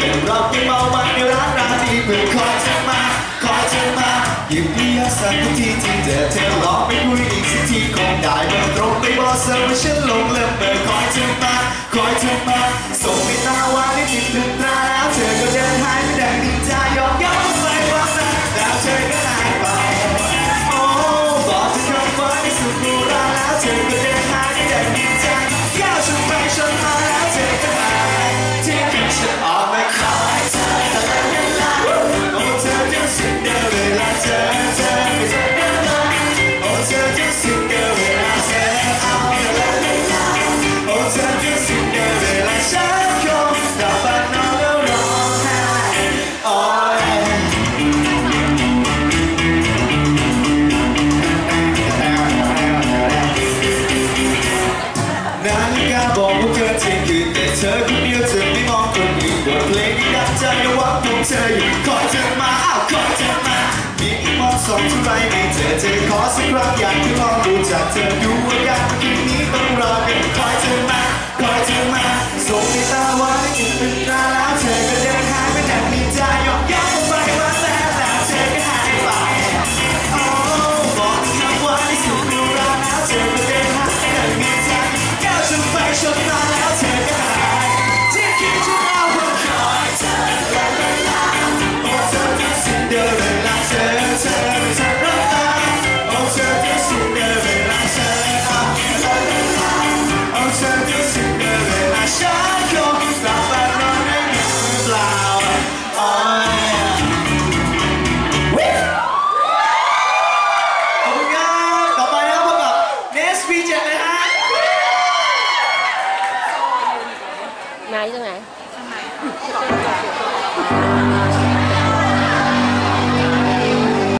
แต่เรายังเมามันในร้านราตรีเพื่อคอยเธอมาคอยเธอมาหยิบพิยสักทุกทีที่เจอเธอลองไปคุยอีกสักทีคงได้เมื่อตรงไปบอกเธอว่าฉันหลงเริ่มเมื่อคอยเธอมาคอยเธอมาส่งไปตาวานที่ติดถึงตาแล้วเธอก็เดินหายไปดังนินจยอมย้ำไปว่าแซ่แล้วเธอก็หายไปโอ้บอกเธอคำว่าในสุดโบราณแล้วเธอก็เดินหายไปดังนินจ บอกว่าเกินเที่ยงคืนแต่เธอคนเดียวเธอไม่มองคนอื่นบทเพลงที่ดังใจระหว่างพวกเธออยู่ขอเธอมาอ้าวขอเธอมามีอีกมองสองเท่าไรไม่เจอเธอขอสักครั้งอยากจะลองรู้จักเธอดูว่า นายตรงไหนใช่ไหม